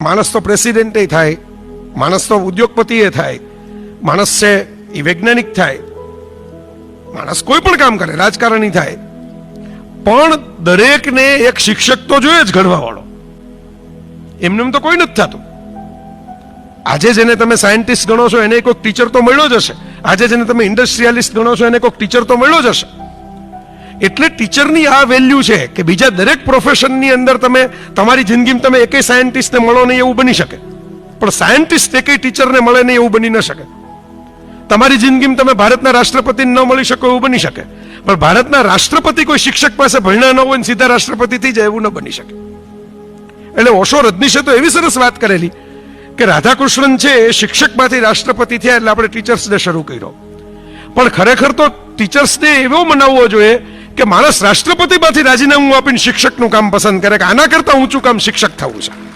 માણસ તો પ્રેસિડેન્ટે થાય માણસ તો ઉદ્યોગપતિએ થાય, માણસ છે એ વૈજ્ઞાનિક થાય, માણસ કોઈ પણ કામ કરે, રાજકારણી થાય. પણ દરેકને એક શિક્ષક તો જોઈએ જ ઘડવા વાળો એમને એમ તો કોઈ નથી થતું. આજે જેને તમે સાયન્ટિસ્ટ ગણો છો, એને કોઈક ટીચર તો મળ્યો જ હશે. આજે જેને તમે ઇન્ડસ્ટ્રીયાલિસ્ટ ગણો છો, એને કોઈક ટીચર તો મળ્યો જ હશે. એટલે ટીચરની આ વેલ્યુ છે કે બીજા દરેક પ્રોફેશનની અંદર તમે, તમારી જિંદગીમાં તમે એકે સાયન્ટિસ્ટને મળો નહીં એવું બની શકે. પણ સાયન્ટિસ્ટ એકેય ટીચરને મળે નહીં એવું બની ન શકે. તમારી જિંદગીમાં તમે ભારતના રાષ્ટ્રપતિને ન મળી શકો એવું બની શકે. પણ ભારતના રાષ્ટ્રપતિ કોઈ શિક્ષક પાસે ભણ્યા ન હોય ને સીધા રાષ્ટ્રપતિ જાય એવું ન બની શકે. એટલે ઓશો રજનીશે તો એવી સરસ વાત કરેલી કે રાધાકૃષ્ણન છે એ શિક્ષકમાંથી રાષ્ટ્રપતિ થયા એટલે આપણે ટીચર્સ ડે શરૂ કર્યો. પણ ખરેખર તો ટીચર્સ ડે એવો મનાવવો જોઈએ કે માણસ રાષ્ટ્રપતિમાંથી રાજીનામું આપીને શિક્ષકનું કામ પસંદ કરે કે આના કરતા ઊંચું કામ શિક્ષક થવું છે?